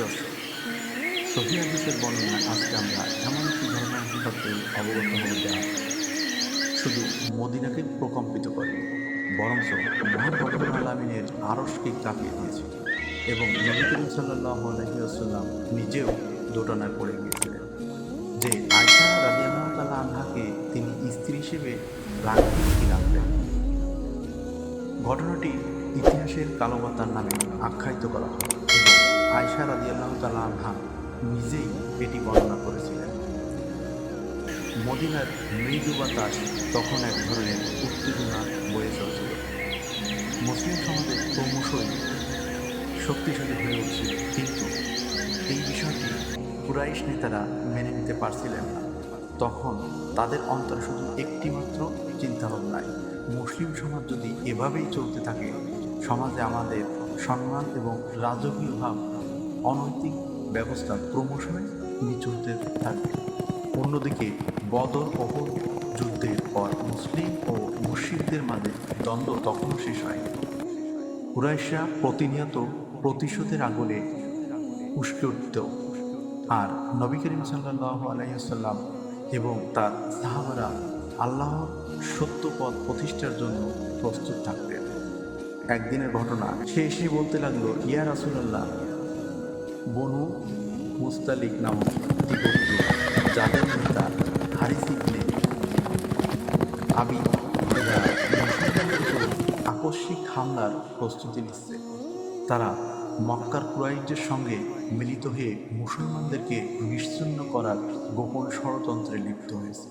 দর্শক সহি হাদিসের বর্ণনা আজকে আমরা এমন একটি ঘটনার সাথে অবগত হয়ে যাওয়া শুধু মদিনাকে প্রকম্পিত করে, বরঞ্চ আলমিনের আরসকে কাঁপিয়ে দিয়েছে এবং নবী করিম সাল্লাহ আলহিউসাল্লাম নিজেও দোটানায় পড়ে গিয়েছিলেন যে আয়সা রাজিয়াল্লাহ তালা আনহাকে তিনি স্ত্রী হিসেবে রাখবেন কি ঘটনাটি ইতিহাসের কালোবাতার নামে আখ্যায়িত করা হয় আয়সা রাজিয়াল্লাহ তালা আনহা নিজেই এটি বর্ণনা করেছিলেন। মদিনার মৃদু বাতাস তখন এক ধরনের উত্তেজনা বয়ে চলছিল। মুসলিম সমাজে ক্রমশই শক্তিশালী হয়ে উঠছিল কিন্তু এই বিষয়টি কুরাইশ নেতারা মেনে নিতে পারছিলেন না। তখন তাদের অন্তরে শুধু একটিমাত্র চিন্তাভাবনায় মুসলিম সমাজ যদি এভাবেই চলতে থাকে, সমাজে আমাদের সম্মান এবং রাজকীয় ভাব অনৈতিক ব্যবস্থা ক্রমশই নিচুলতে থাকবে অন্যদিকে বদর ওহর যুদ্ধের পর মুসলিম ও মুসিদদের মাঝে দ্বন্দ্ব তখনও শেষ হয়নি। কুরাইশরা প্রতিনিয়ত প্রতিশোধের আগুনে উস্কে উঠত। আর নবী করিম সাল্লাহ আলাইসাল্লাম এবং তার সাহাবারা আল্লাহর সত্য পথ প্রতিষ্ঠার জন্য প্রস্তুত থাকতেন। একদিনের ঘটনা সে এসে বলতে লাগল, ইয়া রাসুলাল্লাহ বনু মুস্তালিক নামক যাদের নেতা হারিস ইবনে আবি আকস্মিক হামলার প্রস্তুতি নিচ্ছে। তারা মক্কার কুরাইশদের সঙ্গে মিলিত হয়ে মুসলমানদেরকে নিশ্চিন্ন করার গোপন ষড়যন্ত্রে লিপ্ত হয়েছে।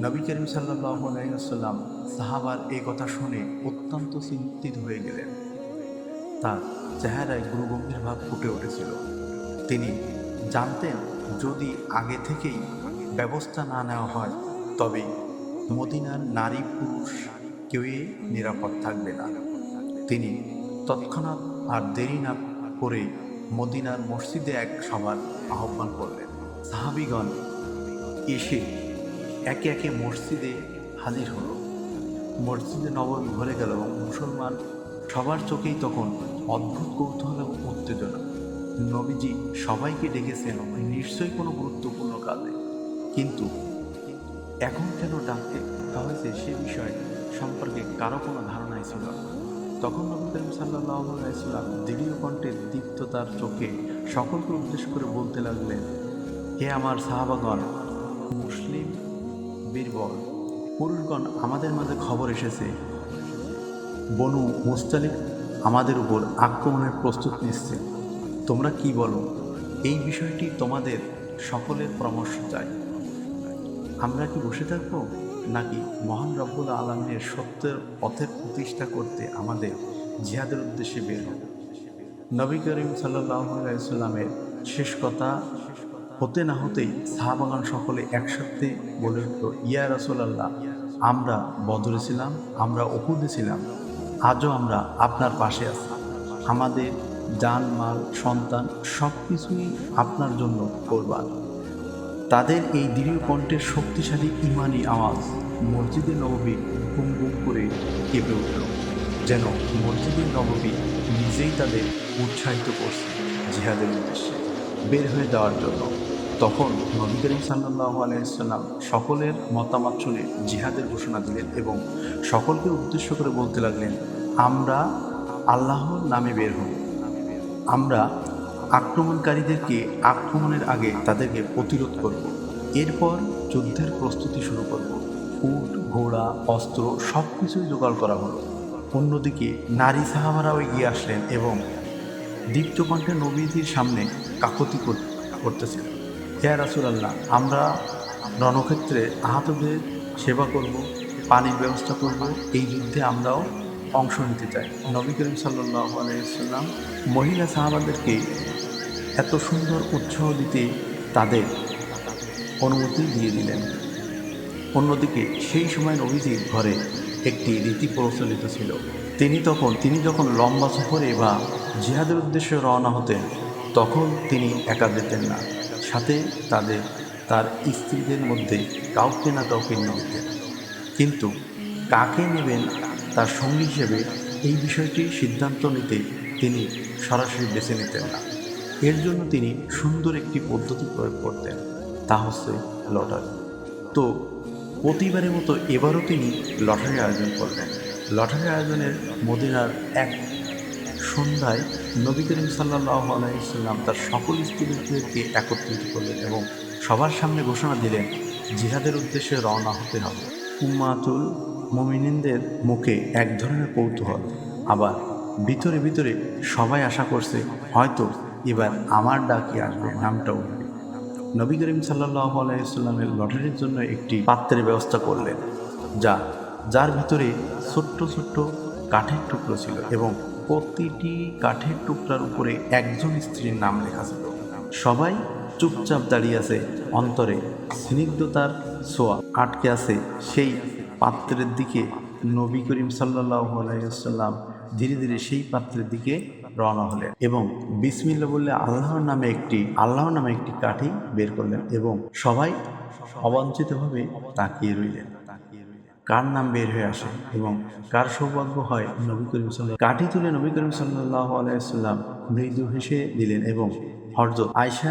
নবী করিম সাল্লাহ সাহাবার এই কথা শুনে অত্যন্ত চিন্তিত হয়ে গেলেন। তার চেহারায় গুরুগম্ভীর ভাব ফুটে উঠেছিল। তিনি জানতেন, যদি আগে থেকেই ব্যবস্থা না নেওয়া হয়, তবে মদিনার নারী পুরুষ কেউই নিরাপদ থাকবে না। তিনি তৎক্ষণাৎ আর দেরি না করে মদিনার মসজিদে এক সভার আহ্বান করলেন। সাহাবিগণ এসে একে একে মসজিদে হাজির হলো। মসজিদে নবমী ভরে গেল মুসলমান সবার চোখেই তখন অদ্ভুত কৌতূহল এবং উত্তেজনা। নবীজি সবাইকে ডেকেছেন নিশ্চয়ই কোনো গুরুত্বপূর্ণ কাজে। কিন্তু, এখন কেন ডাকতে? হয়েছে সে বিষয়ে সম্পর্কে কারও কোনো ধারণাই ছিল তখন নবী করিম সাল্লাহ আলাইসাল্লাম দৃঢ় কণ্ঠে দীপ্ত তার চোখে সকলকে উদ্দেশ্য করে বলতে লাগলেন, হে আমার সাহাবাগণ, মুসলিম, বীরবল, পুরুষগণ, আমাদের মাঝে খবর এসেছে। বনু মুস্তালিক আমাদের উপর আক্রমণের প্রস্তুত নিচ্ছে তোমরা কি বলো? এই বিষয়টি তোমাদের সকলের পরামর্শ চাই। আমরা কি বসে থাকব? নাকি মহান রব্বুল আলমের সত্যের পথের প্রতিষ্ঠা করতে আমাদের জিহাদের উদ্দেশ্যে বের হব? নবী করিম সাল্লামের শেষ কথা হতে না হতেই সাহাবাগান সকলে একসাথে বলে উঠল, ইয়া রসোল্লাহ আমরা বদরে ছিলাম, আমরা অহুদে ছিলাম। আজও আমরা আপনার পাশে আছি। আমাদের জান, মাল, সন্তান সব কিছুই আপনার জন্য করবার তাদের এই দৃঢ় কণ্ঠের শক্তিশালী ইমানি আওয়াজ মসজিদে নববী গুম গুম করে কেঁপে উঠল, যেন মসজিদে নববী নিজেই তাদের উৎসাহিত করছে জিহাদের উদ্দেশ্যে বের হয়ে যাওয়ার জন্য। তখন নবী করিম সাল্লাহ আলাইসাল্লাম সকলের মতামত শুনে জিহাদের ঘোষণা দিলেন এবং সকলকে উদ্দেশ্য করে বলতে লাগলেন, আমরা আল্লাহর নামে বের হব। আমরা আক্রমণকারীদেরকে আক্রমণের আগে তাদেরকে প্রতিরোধ করব। এরপর যুদ্ধের প্রস্তুতি শুরু করব। উট, ঘোড়া, অস্ত্র সব কিছুই জোগাড় করা হলো। অন্যদিকে নারী সাহাবারাও এগিয়ে আসলেন এবং দীপ্তকণ্ঠে নবীজির সামনে কাকতি কর- হে রাসুলাল্লাহ, আমরা রণক্ষেত্রে আহতদের সেবা করব, পানির ব্যবস্থা করব, এই যুদ্ধে আমরাও অংশ নিতে চাই। নবী করিম সাল্লাহ আলাইসাল্লাম মহিলা সাহাবাদেরকে এত সুন্দর উৎসাহ দিতে তাদের অনুমতি দিয়ে দিলেন। অন্যদিকে সেই সময় নবীজির ঘরে একটি রীতি প্রচলিত ছিল। তিনি তখন, তিনি যখন লম্বা সফরে বা জিহাদের উদ্দেশ্যে রওনা হতেন, তখন তিনি একা যেতেন না। সাথে তাদের, তার স্ত্রীদের মধ্যে কাউকে না কাউকে যেতেন কিন্তু কাকে নেবেন তার সঙ্গী হিসেবে এই বিষয়টি সিদ্ধান্ত নিতে তিনি সরাসরি বেছে নিতেন না। এর জন্য তিনি সুন্দর একটি পদ্ধতি প্রয়োগ করতেন, তা হচ্ছে লটারি। তো প্রতিবারের মতো এবারও তিনি লটারি আয়োজন করলেন। লটারি আয়োজনের মদিনার এক সন্ধ্যায় নবী করিম সাল্লাহ আলাইসাল্লাম তার সকল স্ত্রীদেরকে একত্রিত করলেন এবং সবার সামনে ঘোষণা দিলেন, জিহাদের উদ্দেশ্যে রওনা হতে হবে। উম্মাতুল মমিনিনদের মুখে এক ধরনের কৌতূহল। আবার ভিতরে ভিতরে সবাই আশা করছে, হয়তো এবার আমার ডাকি আসবে নামটা উঠবে নবী করিম সাল্লাহ আলাইসাল্লামের লটারির জন্য একটি পাত্রের ব্যবস্থা করলেন, যা, যার ভিতরে ছোট্ট ছোট্ট কাঠের টুকরো ছিল এবং প্রতিটি কাঠের টুকরার উপরে একজন স্ত্রীর নাম লেখা ছিল। সবাই চুপচাপ দাঁড়িয়ে আছে অন্তরে। স্নিগ্ধতার ছোঁয়া আটকে আছে সেই পাত্রের দিকে। নবী করিম সাল্লাহ আলাইসাল্লাম ধীরে ধীরে সেই পাত্রের দিকে রওনা হলেন এবং বিসমিল্লা বললে আল্লাহর নামে একটি, আল্লাহর নামে একটি কাঠি বের করলেন এবং সবাই অবাঞ্ছিতভাবে তাকিয়ে রইলেন। কার নাম বের হয়ে আসে এবং কার সৌভাগ্য হয় নবী করিম সাল্লাহ কাঠি তুলে নবী করিম সাল্লাহ আলাইসাল্লাম মৃদু হেসে দিলেন এবং হরজ আয়সা